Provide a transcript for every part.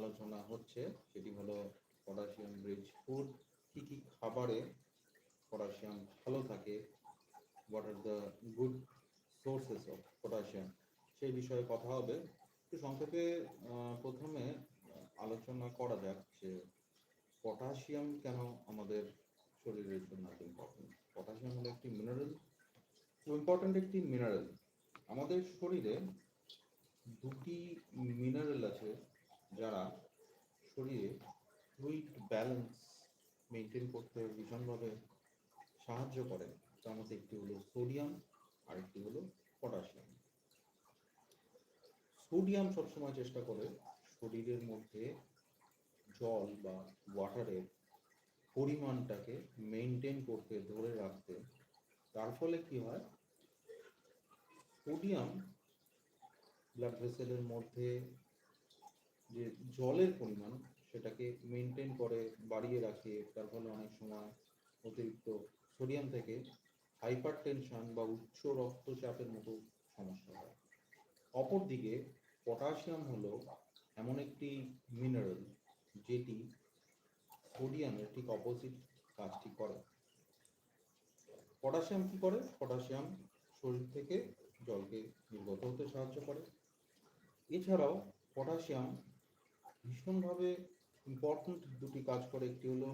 আলোচনা হচ্ছে, সেটি হলো পটাশিয়াম রিচ ফুড। কী কী খাবারে পটাশিয়াম ভালো থাকে? What are the good sources of potassium সেই বিষয়ে কথা হবে। একটু সংক্ষেপে প্রথমে আলোচনা করা যাক যে পটাশিয়াম কেন আমাদের শরীরের জন্য এত ইম্পর্টেন্ট পটাশিয়াম হলো একটি মিনারেল ইম্পর্টেন্ট একটি মিনারেল আমাদের শরীরে দুটি মিনারেল আছে যারা শরীরে ফ্লুইড ব্যালেন্স মেনটেন করতে ভীষণভাবে সাহায্য করে তার মধ্যে একটি হলো সোডিয়াম আর একটি হলো পটাশিয়াম সোডিয়াম সবসময় চেষ্টা করে শরীরের মধ্যে জল বা ওয়াটারের পরিমাণটাকে মেনটেন করতে, ধরে রাখতে। তার ফলে কি হয়? সোডিয়াম ব্লাড ভেসেলের মধ্যে যে জলের পরিমাণ সেটাকে মেনটেন করে, বাড়িয়ে রাখে, তার ফলে অনেক সময় অতিরিক্ত সোডিয়াম থেকে হাইপার টেনশন বা উচ্চ রক্তচাপের মতো সমস্যা হয়। অপরদিকে পটাশিয়াম হলো এমন একটি মিনারেল যেটি সোডিয়ামের ঠিক অপোজিট কাজটি করে। পটাশিয়াম কি করে? পটাশিয়াম শরীর থেকে জলকে নির্গত হতে সাহায্য করে। এছাড়াও পটাশিয়াম ভীষণভাবে ইম্পর্ট্যান্ট দুটি কাজ করে। একটি হলো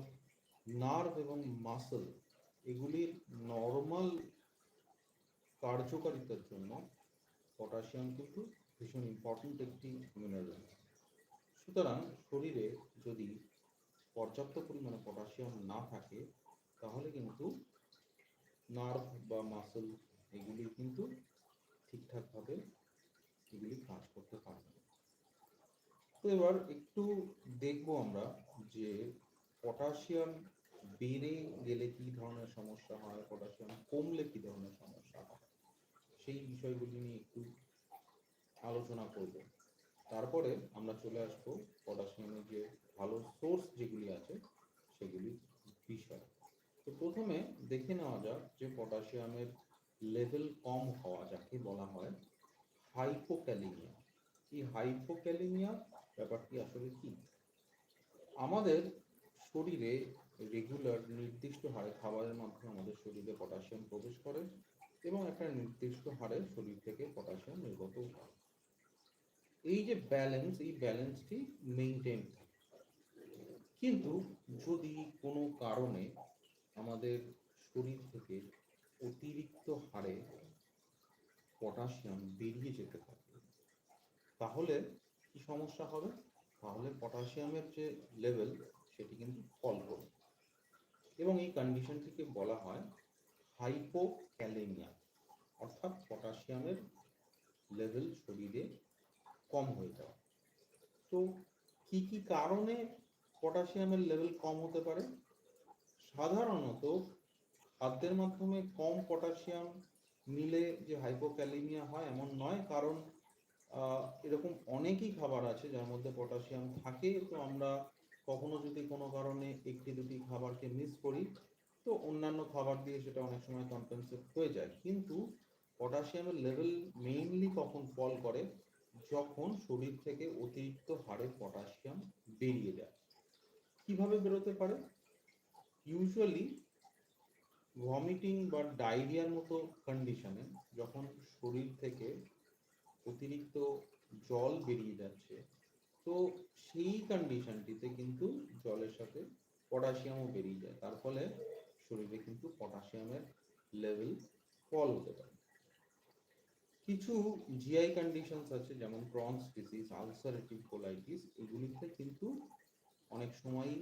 নার্ভ এবং মাসল এগুলির নর্মাল কার্যকারিতার জন্য পটাশিয়াম কিন্তু ভীষণ ইম্পর্ট্যান্ট একটি মিনারেল সুতরাং শরীরে যদি পর্যাপ্ত পরিমাণে পটাশিয়াম না থাকে, তাহলে কিন্তু নার্ভ বা মাসল এগুলি কিন্তু ঠিকঠাকভাবে এগুলি কাজ করতে পারবে। তো এবার একটু দেখব আমরা যে পটাশিয়াম বেড়ে গেলে কি ধরনের সমস্যা হয়, পটাশিয়াম কমলে কি ধরনের সমস্যা হয়, সেই বিষয়গুলি নিয়ে একটু আলোচনা করব। তারপরে আমরা চলে আসব পটাশিয়ামের যে ভালো সোর্স যেগুলি আছে সেগুলি বিষয়। তো প্রথমে দেখে নেওয়া যাক যে পটাশিয়ামের লেভেল কম হওয়া যাকে বলা হয় হাইপোক্যালিমিয়া এই হাইপোক্যালিমিয়া ব্যাপারটি আসলে কি? আমাদের শরীরে রেগুলার নির্দিষ্ট হারে খাবারের মাধ্যমে আমাদের শরীরে পটাশিয়াম প্রবেশ করে এবং একটা নির্দিষ্ট হারে শরীর থেকে পটাশিয়াম নির্গত হয়। এই যে ব্যালেন্স এই ব্যালেন্সটি মেনটেন থাকে। কিন্তু যদি কোনো কারণে আমাদের শরীর থেকে অতিরিক্ত হারে পটাশিয়াম বেরিয়ে যেতে থাকে, তাহলে কি সমস্যা হবে? তাহলে পটাশিয়ামের যে লেভেল সেটি কিন্তু ফল করবে এবং এই কন্ডিশনটিকে বলা হয় হাইপোক্যালেমিয়া অর্থাৎ পটাশিয়ামের লেভেল শরীরে কম হয়ে যাওয়া। তো কি কি কারণে পটাশিয়ামের লেভেল কম হতে পারে? সাধারণত খাদ্যের মাধ্যমে কম পটাশিয়াম নিলে যে হাইপোক্যালিমিয়া হয় এমন নয়, কারণ এরকম অনেকই খাবার আছে যার মধ্যে পটাশিয়াম থাকে, তো আমরা কখনো যদি কোনো কারণে একটি দুটি খাবারকে মিস করি, তো অন্যান্য খাবার দিয়ে সেটা অনেক সময় কম্পেনসেট হয়ে যায়। কিন্তু পটাশিয়ামের লেভেল মেইনলি কখন ফল করে? যখন শরীর থেকে অতিরিক্ত হারে পটাশিয়াম বেরিয়ে যায়। কীভাবে বেরোতে পারে? ইউজুয়ালি ভমিটিং বা ডায়রিয়ার মতো কন্ডিশনে যখন শরীর থেকে অতিরিক্ত জল বেরিয়ে যাচ্ছে, তো সেই কন্ডিশনটিতে কিন্তু জলের সাথে পটাশিয়ামও বেরিয়ে যায়। তার ফলে শরীরে কিন্তু পটাশিয়ামের লেভেল ফল হতে পারে। কিছু জিআই কন্ডিশনস আছে, যেমন ক্রনস ডিজিজ আলসারেটিভ কোলাইটিস এগুলিতে কিন্তু অনেক সময়ই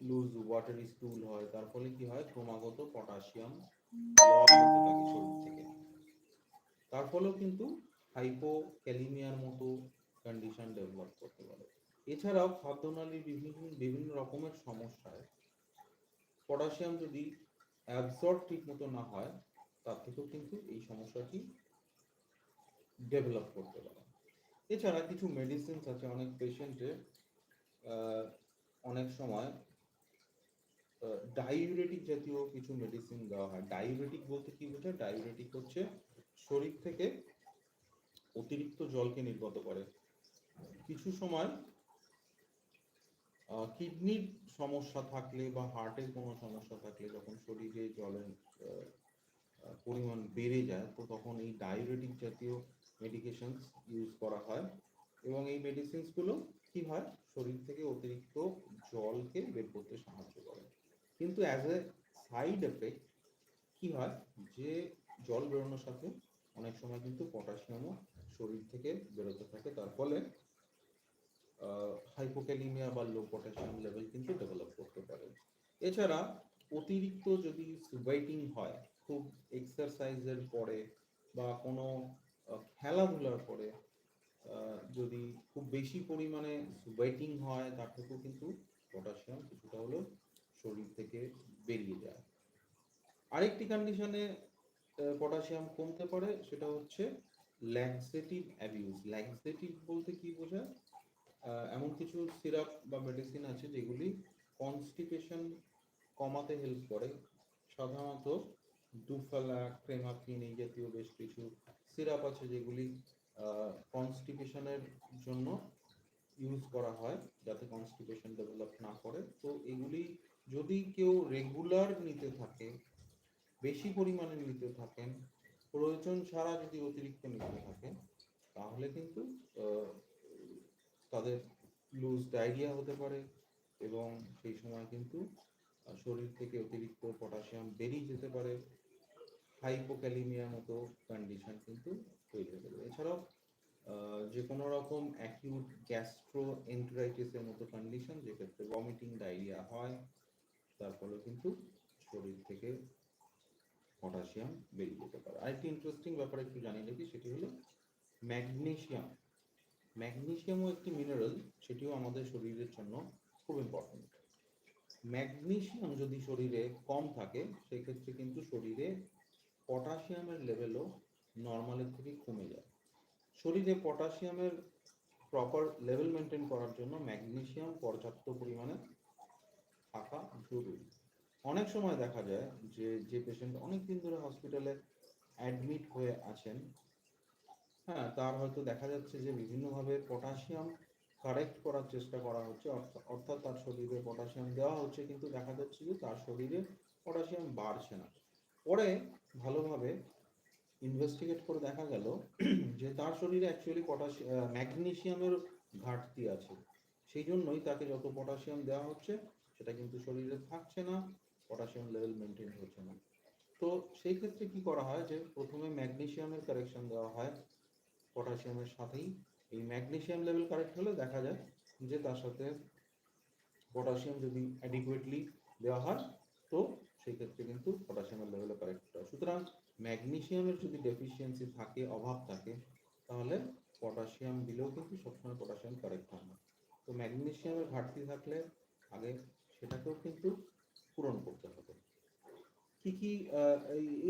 লুজ ওয়াটারি স্টুল হয়। তার ফলে কি হয়? ক্রমাগত পটাশিয়াম লস হতে থাকে শরীর থেকে। তার ফলেও কিন্তু হাইপোক্যালিমিয়ার মতো কন্ডিশন ডেভেলপ করতে পারে। এছাড়াও খাদ্যনালীর বিভিন্ন বিভিন্ন রকমের সমস্যায় পটাশিয়াম যদি অ্যাবজর্ব ঠিক মতো না হয়, তার থেকেও কিন্তু এই সমস্যাটি ডেভেলপ করতে পারে। এছাড়া কিছু মেডিসিনস আছে, অনেক পেশেন্টের অনেক সময় ডায়ুরেটিক জাতীয় কিছু মেডিসিন দেওয়া হয়। ডায়ুরেটিক বলতে কি বোঝায়? ডায়ুরেটিক হচ্ছে শরীর থেকে অতিরিক্ত জলকে নির্গত করে। কিছু সময় কিডনির সমস্যা থাকলে বা হার্টের কোনো সমস্যা থাকলে যখন শরীরে জলের পরিমাণ বেড়ে যায়, তো তখন এই ডায়াবেটিক জাতীয় মেডিকেশন ইউজ করা হয় এবং এই মেডিসিনসগুলো কি হয়? শরীর থেকে অতিরিক্ত জলকে বের করতে সাহায্য করে। কিন্তু অ্যাজ এ সাইড এফেক্ট কি হয়? যে জল বেরোনোর সাথে অনেক সময় কিন্তু পটাশিয়ামও শরীর থেকে বেরোতে থাকে। তার ফলে হাইপোক্যালিমিয়া বা লো পটাশিয়াম লেভেল কিন্তু ডেভেলপ করতে পারে। এছাড়া, অতিরিক্ত যদি সুবাইটিং হয়, খুব এক্সারসাইজের পরে বা কোনো খেলাধুলার পরে যদি খুব বেশি পরিমাণে সুবাইটিং হয়, তার থেকেও কিন্তু পটাশিয়াম কিছুটা হলেও শরীর থেকে বেরিয়ে যায়। আরেকটি কন্ডিশনে পটাশিয়াম কমতে পারে, সেটা হচ্ছে ল্যাক্সেটিভ অ্যাবিউজ ল্যাক্সেটিভ বলতে কি বোঝায়? এমন কিছু সিরাপ বা মেডিসিন আছে যেগুলি কনস্টিপেশন কমাতে হেল্প করে। সাধারণত ডুফালা ক্রেমাকিন এই জাতীয় বেশ কিছু সিরাপ আছে যেগুলি কনস্টিপেশনের জন্য ইউজ করা হয় যাতে কনস্টিপেশন ডেভেলপ না করে। তো এগুলি যদি কেউ রেগুলার নিতে থাকে, বেশি পরিমাণে নিতে থাকেন প্রয়োজন ছাড়া যদি অতিরিক্ত নিতে থাকে, তাহলে কিন্তু তাদের লুজ ডায়রিয়া হতে পারে এবং সেই সময় কিন্তু শরীর থেকে অতিরিক্ত পটাশিয়াম বেরিয়ে যেতে পারে। হাইপোক্যালিমিয়া মতো কন্ডিশন কিন্তু তৈরি হতে পারে। এছাড়াও যে কোনো রকম অ্যাকিউট গ্যাস্ট্রো এন্টারাইটিসের মতো কন্ডিশন যেক্ষেত্রে ভমিটিং ডায়রিয়া হয়, তার কিন্তু শরীর থেকে পটাশিয়াম বেরিয়ে যেতে পারে। আরেকটি ইন্টারেস্টিং ব্যাপার একটু জানিয়ে রাখি, সেটি হলো ম্যাগনেসিয়াম ম্যাগনেসিয়ামও একটি মিনারেল সেটিও আমাদের শরীরের জন্য খুব ইম্পর্টেন্ট ম্যাগনেসিয়াম যদি শরীরে কম থাকে, সেক্ষেত্রে কিন্তু শরীরে পটাশিয়ামের লেভেলও নর্মালের থেকে কমে যায়। শরীরে পটাশিয়ামের প্রপার লেভেল মেনটেন করার জন্য ম্যাগনেসিয়াম পর্যাপ্ত পরিমাণে থাকা জরুরি। অনেক সময় দেখা যায় যে যে পেশেন্ট অনেক দিন ধরে হসপিটালে অ্যাডমিট হয়ে আছেন। হ্যাঁ তার হয়তো দেখা যাচ্ছে যে, বিভিন্নভাবে পটাশিয়াম কারেক্ট করার চেষ্টা করা হচ্ছে, অর্থ- অর্থাৎ তার শরীরে পটাশিয়াম দেওয়া হচ্ছে, কিন্তু দেখা যাচ্ছে যে, তার শরীরে পটাশিয়াম বাড়ছে না। পরে ভালোভাবে ইনভেস্টিগেট করে দেখা গেল যে, তার শরীরে অ্যাকচুয়ালি পটাশিয়াম ম্যাগনেসিয়ামের ঘাটতি আছে। সেই জন্যই তাকে যত পটাশিয়াম দেওয়া হচ্ছে, সেটা কিন্তু শরীরে থাকছে না। পটাশিয়াম লেভেল মেনটেন হচ্ছে না। তো সেই ক্ষেত্রে কি করা হয় যে, প্রথমে ম্যাগনেসিয়ামের কারেকশন দেওয়া হয় পটাশিয়ামের সাথেই। এই ম্যাগনেসিয়াম লেভেল কারেক্ট হলে দেখা যায় যে, তার সাথে পটাশিয়াম যদি অ্যাডিকুয়েটলি দেওয়া হয়, তো সেই ক্ষেত্রে কিন্তু পটাশিয়ামের লেভেলও কারেক্ট হয়। সুতরাং ম্যাগনেসিয়ামের যদি ডেফিসিয়েন্সি থাকে, অভাব থাকে, তাহলে পটাশিয়াম দিলেও কিন্তু সবসময় পটাশিয়াম কারেক্ট হয় না। তো ম্যাগনেসিয়ামের ঘাটতি থাকলে আগে সেটাকেও কিন্তু পূরণ করতে হবে। কি কি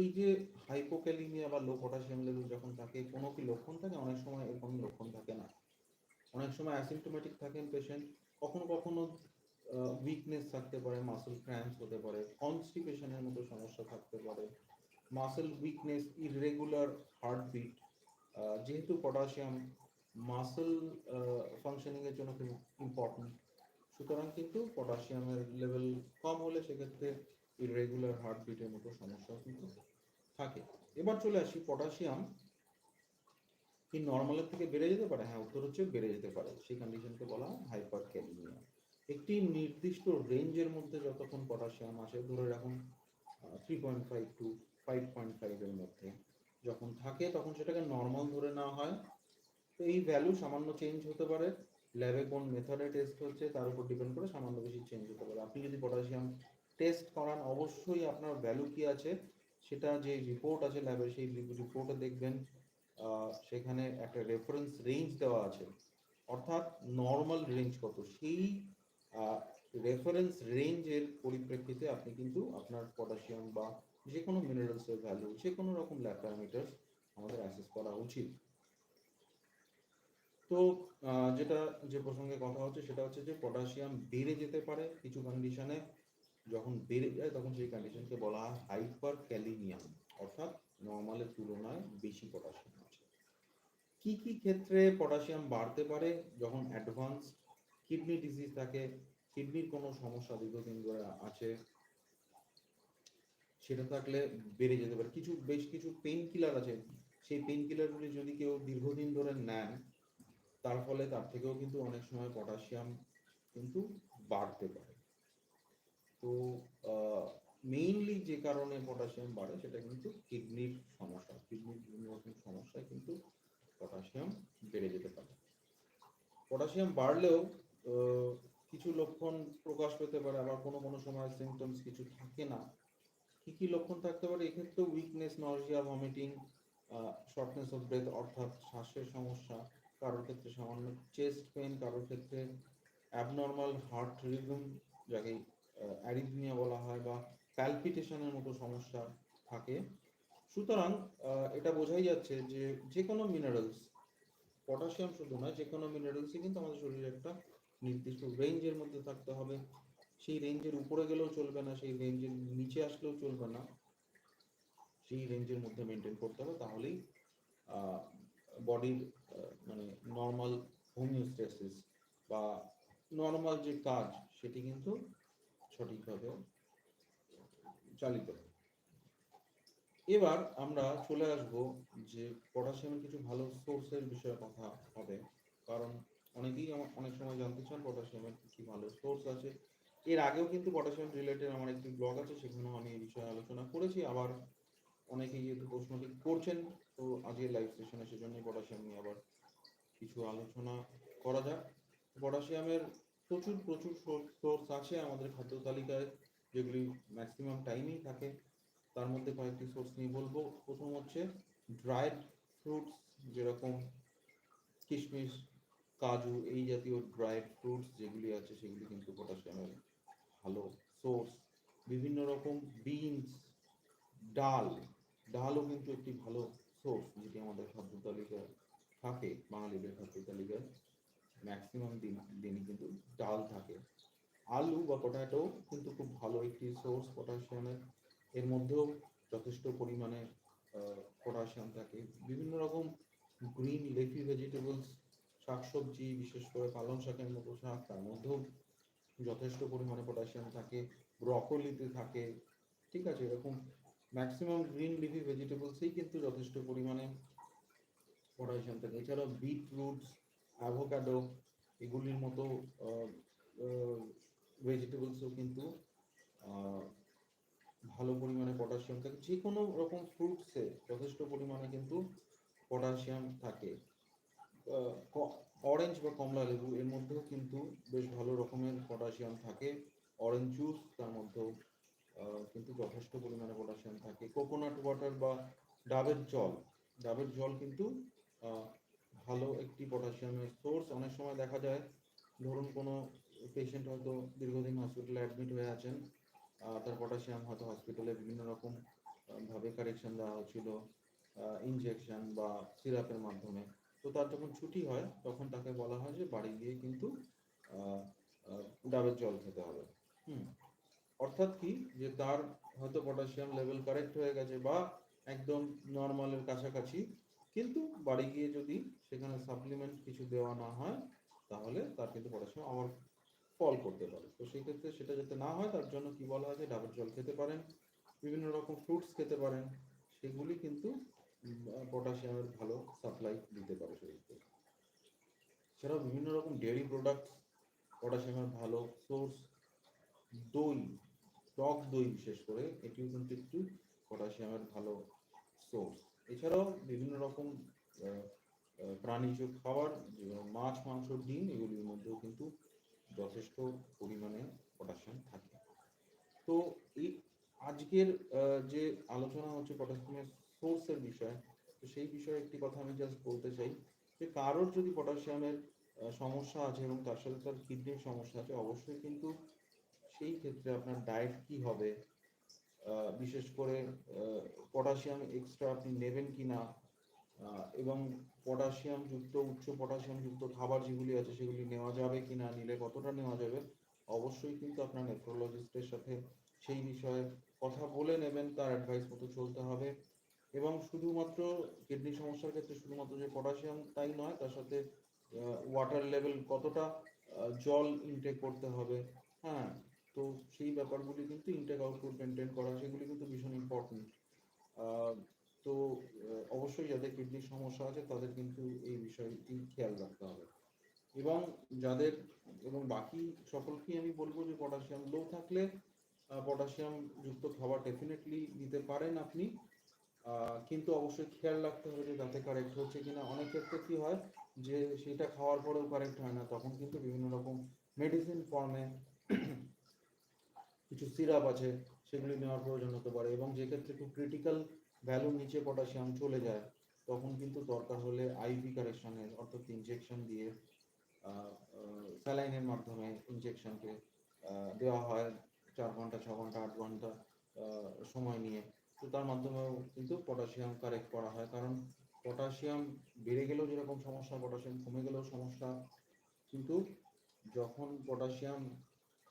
এই যে হাইপোক্যালিমিয়া বা লো পটাশিয়াম লেভেল যখন থাকে, কোনো কি লক্ষণ থাকে? অনেক সময় এর কোনো লক্ষণ থাকে না। অনেক সময় অ্যাসিমটোমেটিক থাকেন পেশেন্ট কখনো কখনো উইকনেস থাকতে পারে মাসেল ক্র্যাম্পস হতে পারে কনস্টিপেশনের মতো সমস্যা থাকতে পারে মাসেল উইকনেস ইররেগুলার হার্টবিট যেহেতু পটাশিয়াম মাসেল ফাংশনিং এর জন্য খুব ইম্পর্টেন্ট সুতরাং কিন্তু পটাশিয়ামের লেভেল কম হলে সেক্ষেত্রে ইরেগুলার হার্টবিটের মতো সমস্যা কিন্তু থাকে। এবার চলে আসি পটাশিয়াম। কি নর্মালের থেকে বেড়ে যেতে পারে? হ্যাঁ উত্তর হচ্ছে বেড়ে যেতে পারে। সেই কন্ডিশনকে বলা হয় হাইপার ক্যালিমিয়া একটি নির্দিষ্ট রেঞ্জের মধ্যে যতক্ষণ পটাশিয়াম আসে, ধরে রাখুন three point five to five point ফাইভের মধ্যে যখন থাকে, তখন সেটাকে নর্মাল ধরে নেওয়া হয়। তো এই ভ্যালু সামান্য চেঞ্জ হতে পারে। ল্যাবে কোন মেথডে টেস্ট হচ্ছে, তার উপর ডিপেন্ড করে সামান্য বেশি চেঞ্জ হতে পারে। আপনি যদি পটাশিয়াম টেস্ট করান, অবশ্যই আপনার ভ্যালু কি আছে, সেটা যে রিপোর্ট আছে ল্যাবে সেই রিপোর্টে দেখবেন সেখানে একটা রেফারেন্স রেঞ্জ দেওয়া আছে। অর্থাৎ নর্মাল রেঞ্জ কত? সেই রেফারেন্স রেঞ্জের পরিপ্রেক্ষিতে আপনি কিন্তু আপনার পটাশিয়াম বা যে কোনো মিনারেলসের ভ্যালু যে কোনো রকম ল্যাব প্যারামিটার আমাদের অ্যাসেস করা উচিত। তো যেটা, যে প্রসঙ্গে কথা হচ্ছে সেটা হচ্ছে যে পটাশিয়াম বেড়ে যেতে পারে কিছু কন্ডিশনে যখন বেড়ে যায় তখন সেই কন্ডিশনকে বলা হয় হাইপার ক্যালিমিয়াম অর্থাৎ নর্মালের তুলনায় বেশি পটাশিয়াম আছে। কি কি ক্ষেত্রে পটাশিয়াম বাড়তে পারে? যখন অ্যাডভান্স কিডনি ডিজিজ থাকে কিডনির কোনো সমস্যা দীর্ঘদিন ধরে আছে, সেটা থাকলে বেড়ে যেতে পারে। কিছু, বেশ কিছু পেইন কিলার আছে। সেই পেইন কিলারগুলি যদি কেউ দীর্ঘদিন ধরে নেন তার ফলে তার থেকেও কিন্তু অনেক সময় পটাশিয়াম কিন্তু বাড়তে পারে। তো মেইনলি যে কারণে পটাশিয়াম বাড়ে সেটা কিন্তু কিডনির সমস্যা, কিডনির বিভিন্ন রকম সমস্যায় কিন্তু পটাশিয়াম বেড়ে যেতে পারে। পটাশিয়াম বাড়লেও কিছু লক্ষণ প্রকাশ পেতে পারে, আবার কোনো কোনো সময় সিমটমস কিছু থাকে না। কি কি লক্ষণ থাকতে পারে? এক্ষেত্রে weakness nausea vomiting shortness of breath অর্থাৎ শ্বাসের সমস্যা কারোর ক্ষেত্রে সামান্য চেস্ট পেন কারোর ক্ষেত্রে অ্যাবনর্মাল হার্ট রিদম যাকে অ্যারিথমিয়া বলা হয় বা প্যালপিটেশনের মতো সমস্যা থাকে। সুতরাং এটা বোঝাই যাচ্ছে যে যে কোনো মিনারেলস পটাশিয়াম শুধু নয় যে কোনো মিনারেলসই কিন্তু আমাদের শরীরে একটা নির্দিষ্ট রেঞ্জের মধ্যে থাকতে হবে। সেই রেঞ্জের উপরে গেলেও চলবে না, সেই রেঞ্জের নিচে আসলেও চলবে না। সেই রেঞ্জের মধ্যে মেনটেন করতে হবে, তাহলেই বডির মানে নর্মাল হোমিওস্টেসিস বা নর্মাল যে কাজ, সেটি কিন্তু সঠিকভাবে চালিত এবার আমরা চলে আসব যে পটাশিয়ামের কিছু ভালো সোর্সের বিষয়ে কথা হবে, কারণ অনেকেই অনেক সময় জানতে চান পটাশিয়ামের কি ভালো সোর্স আছে। এর আগেও কিন্তু পটাশিয়াম রিলেটেড আমার একটি ব্লগ আছে, সেখানেও আমি এই বিষয়ে আলোচনা করেছি। আবার অনেকেই যেহেতু প্রশ্নটি করছেন, তো আজকের লাইভ সেশনে সেজন্যই পটাশিয়াম নিয়ে আবার কিছু আলোচনা করা যাক। পটাশিয়ামের প্রচুর প্রচুর সোর্স আছে আমাদের খাদ্য তালিকায়, যেগুলি ম্যাক্সিমাম টাইমেই থাকে। তার মধ্যে কয়েকটি সোর্স নিয়ে বলব। প্রথম হচ্ছে ড্রাইড ফ্রুটস যেরকম কিশমিশ, কাজু, এই জাতীয় ড্রাইড ফ্রুটস যেগুলি আছে, সেগুলি কিন্তু পটাশিয়ামের ভালো সোর্স বিভিন্ন রকম বিনস ডাল ডালও কিন্তু একটি ভালো সোর্স যেটি আমাদের খাদ্য তালিকায় থাকে, বাঙালিদের খাদ্য তালিকায়। ম্যাক্সিমাম দিন, দিনই কিন্তু ডাল থাকে। আলু বা পটাটো কিন্তু খুব ভালো একটি সোর্স পটাশিয়ামের এর। মধ্যেও যথেষ্ট পরিমাণে পটাশিয়াম থাকে। বিভিন্ন রকম গ্রিন লেফি ভেজিটেবলস শাকসবজি, বিশেষ করে পালং শাকের মতো শাক, তার মধ্যেও যথেষ্ট পরিমাণে পটাশিয়াম থাকে। ব্রকলিতে থাকে। ঠিক আছে, এরকম ম্যাক্সিমাম গ্রিন লিফি ভেজিটেবলসেই কিন্তু যথেষ্ট পরিমাণে পটাশিয়াম থাকে এছাড়াও বিটরুটস অ্যাভোকাডো এগুলির মতো ভেজিটেবলসও কিন্তু ভালো পরিমাণে পটাশিয়াম থাকে। যে কোনো রকম ফ্রুটসে যথেষ্ট পরিমাণে কিন্তু পটাশিয়াম থাকে। অরেঞ্জ বা কমলা লেবু এর মধ্যেও কিন্তু বেশ ভালো রকমের পটাশিয়াম থাকে। অরেঞ্জ জুস তার মধ্যেও কিন্তু যথেষ্ট পরিমাণে পটাশিয়াম থাকে। কোকোনাট ওয়াটার বা ডাবের জল। ডাবের জল কিন্তু ভালো একটি পটাশিয়ামের সোর্স অনেক সময় দেখা যায়, ধরুন কোনো পেশেন্ট হয়তো দীর্ঘদিন হসপিটালে অ্যাডমিট হয়ে আছেন তার পটাশিয়াম হয়তো হসপিটালে বিভিন্ন রকম ভাবে কারেকশন দেওয়া হচ্ছিল ইনজেকশন বা সিরাপের মাধ্যমে। তো তার যখন ছুটি হয়, তখন তাকে বলা হয় যে বাড়ি গিয়ে কিন্তু ডাবের জল খেতে হবে। হুম। অর্থাৎ কি? যে তার হয়তো পটাশিয়াম লেভেল কারেক্ট হয়ে গেছে বা একদম নর্মালের কাছাকাছি। কিন্তু বাড়ি গিয়ে যদি সেখানে সাপ্লিমেন্ট কিছু দেওয়া না হয়, তাহলে তার কিন্তু পটাশিয়াম আবার ফল করতে পারে। তো সেই ক্ষেত্রে সেটা যাতে না হয়, তার জন্য কি বলা আছে ডাবের জল খেতে পারেন, বিভিন্ন রকম ফ্রুটস খেতে পারেন, সেগুলি কিন্তু পটাশিয়ামের ভালো সাপ্লাই দিতে পারে শরীরকে। এছাড়াও বিভিন্ন রকম ডেয়ারি প্রোডাক্ট পটাশিয়ামের ভালো সোর্স দই টক দই বিশেষ করে, এটিও কিন্তু একটু পটাশিয়ামের ভালো সোর্স এছাড়াও বিভিন্ন রকম প্রাণীজ খাবার মাছ, মাংস, ডিম, এগুলির মধ্যেও কিন্তু যথেষ্ট পরিমাণে পটাশিয়াম থাকে। তো এই আজকের যে আলোচনা হচ্ছে পটাশিয়ামের সোর্সের বিষয়, তো সেই বিষয়ে একটি কথা আমি জাস্ট বলতে চাই, যে কারোর যদি পটাশিয়ামের সমস্যা আছে এবং তার সাথে তার কিডনির সমস্যা আছে, অবশ্যই কিন্তু সেই ক্ষেত্রে আপনার ডায়েট কি হবে? বিশেষ করে পটাশিয়াম এক্সট্রা আপনি নেবেন কি না এবং পটাশিয়াম যুক্ত, উচ্চ পটাশিয়াম যুক্ত খাবার যেগুলি আছে, সেগুলি নেওয়া যাবে কি না নিলে কতটা নেওয়া যাবে? অবশ্যই কিন্তু আপনার নেফ্রোলজিস্টের সাথে সেই বিষয়ে কথা বলে নেবেন, তার অ্যাডভাইস মতো চলতে হবে। এবং শুধুমাত্র কিডনি সমস্যার ক্ষেত্রে শুধুমাত্র যে পটাশিয়াম তাই নয়, তার সাথে ওয়াটার লেভেল কতটা জল ইনটেক করতে হবে। হ্যাঁ তো সেই ব্যাপারগুলি কিন্তু ইনটেক আউটপুট মেনটেন করা, সেগুলি কিন্তু ভীষণ ইম্পর্টেন্ট তো অবশ্যই যাদের কিডনির সমস্যা আছে, তাদের কিন্তু এই বিষয়টি খেয়াল রাখতে হবে। এবং যাদের, এবং বাকি সকলকেই আমি বলব যে পটাশিয়াম লো থাকলে পটাশিয়াম যুক্ত খাবার ডেফিনেটলি নিতে পারেন আপনি। কিন্তু অবশ্যই খেয়াল রাখতে হবে যে তাতে কারেক্ট হচ্ছে কিনা। অনেক ক্ষেত্রে কি হয় যে সেটা খাওয়ার পরেও কারেক্ট হয় না, তখন কিন্তু বিভিন্ন রকম মেডিসিন ফর্মে কিছু সিরাপ আছে, সেগুলি নেওয়ার প্রয়োজন হতে পারে এবং যে ক্ষেত্রে খুব ক্রিটিক্যাল ভ্যালুর নিচে পটাশিয়াম চলে যায়, তখন কিন্তু দরকার হলে আইভি কারেকশনের অর্থাৎ ইনজেকশন দিয়ে স্যালাইনের মাধ্যমে ইনজেকশনকে দেওয়া হয় চার ঘণ্টা, ছ ঘণ্টা, আট ঘণ্টা সময় নিয়ে। তো তার মাধ্যমেও কিন্তু পটাশিয়াম কারেক্ট করা হয়, কারণ পটাশিয়াম বেড়ে গেলেও যেরকম সমস্যা পটাশিয়াম কমে গেলেও সমস্যা, কিন্তু যখন পটাশিয়াম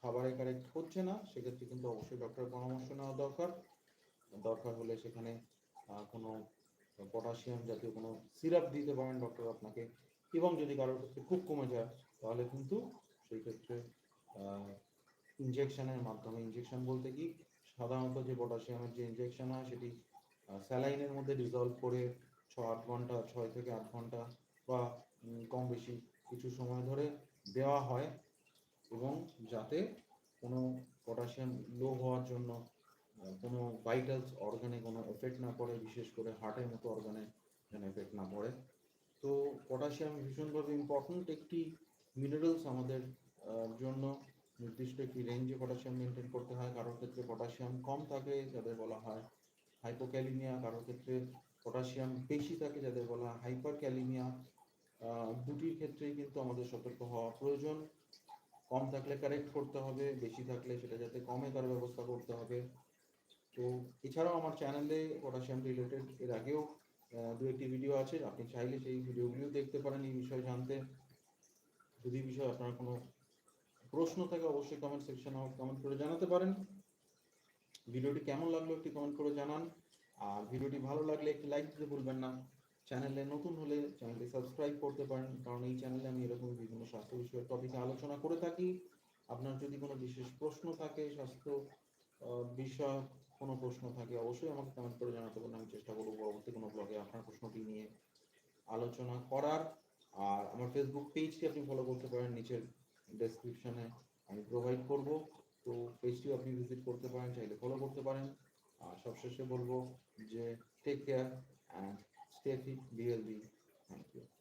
খাবারে কারেক্ট হচ্ছে না, সেক্ষেত্রে কিন্তু অবশ্যই ডক্টরের পরামর্শ নেওয়া দরকার। দরকার হলে সেখানে কোনো পটাশিয়াম জাতীয় কোনো সিরাপ দিতে পারেন ডক্টর আপনাকে। এবং যদি কারোর ক্ষেত্রে খুব কমে যায়, তাহলে কিন্তু সেই ক্ষেত্রে ইনজেকশনের মাধ্যমে ইনজেকশন বলতে কি? সাধারণত যে পটাশিয়ামের যে ইনজেকশন হয়, সেটি স্যালাইনের মধ্যে ডিজলভ করে ছ আট ঘণ্টা, ছয় থেকে আট ঘণ্টা বা কম বেশি কিছু সময় ধরে দেওয়া হয়। এবং যাতে কোনো পটাশিয়াম লো হওয়ার জন্য কোনো ভাইটালস অর্গানে কোনো এফেক্ট না পড়ে, বিশেষ করে হার্টের মতো অর্গানে যেন এফেক্ট না পড়ে। তো পটাশিয়াম ভীষণভাবে ইম্পর্ট্যান্ট একটি মিনারেলস আমাদের জন্য। নির্দিষ্ট একটি রেঞ্জে পটাশিয়াম মেনটেন করতে হয়। কারোর ক্ষেত্রে পটাশিয়াম কম থাকে, যাদের বলা হয় হাইপোক্যালিমিয়া কারোর ক্ষেত্রে পটাশিয়াম বেশি থাকে, যাদের বলা হয় হাইপার ক্যালিমিয়া দুটির ক্ষেত্রেই কিন্তু আমাদের সতর্ক হওয়া প্রয়োজন। কম থাকলে কারেক্ট করতে হবে, বেশি থাকলে সেটা যাতে কমে তার ব্যবস্থা করতে হবে। তো এছাড়াও আমার চ্যানেলে পটাশিয়াম রিলেটেড এর আগেও দু একটি ভিডিও আছে, আপনি চাইলে সেই ভিডিওগুলিও দেখতে পারেন এই বিষয়ে জানতে। যদি বিষয়ে আপনার কোনো প্রশ্ন থাকে, অবশ্যই কমেন্ট সেকশনে আমাকে কমেন্ট করে জানাতে পারেন। ভিডিওটি কেমন লাগল একটি কমেন্ট করে জানান। আর ভিডিওটি ভালো লাগলে একটি লাইক দিতে ভুলবেন না। চ্যানেলে নতুন হলে চ্যানেলটি সাবস্ক্রাইব করতে পারেন, কারণ এই চ্যানেলে আমি এরকম বিভিন্ন স্বাস্থ্য বিষয়ক টপিকে আলোচনা করে থাকি। আপনার যদি কোনো বিশেষ প্রশ্ন থাকে, স্বাস্থ্য বিষয়ক কোনো প্রশ্ন থাকে, অবশ্যই আমাকে কমেন্ট করে জানাতে পারেন আমি চেষ্টা করব পরবর্তী কোনো ব্লগে আপনার প্রশ্নটি নিয়ে আলোচনা করার। আর আমার ফেসবুক পেজটি আপনি ফলো করতে পারেন, নিচের ডেসক্রিপশনে আমি প্রোভাইড করব। তো পেজটিও আপনি ভিজিট করতে পারেন, চাইলে ফলো করতে পারেন। আর সবশেষে বলব যে take care and Steffi, we. Thank you.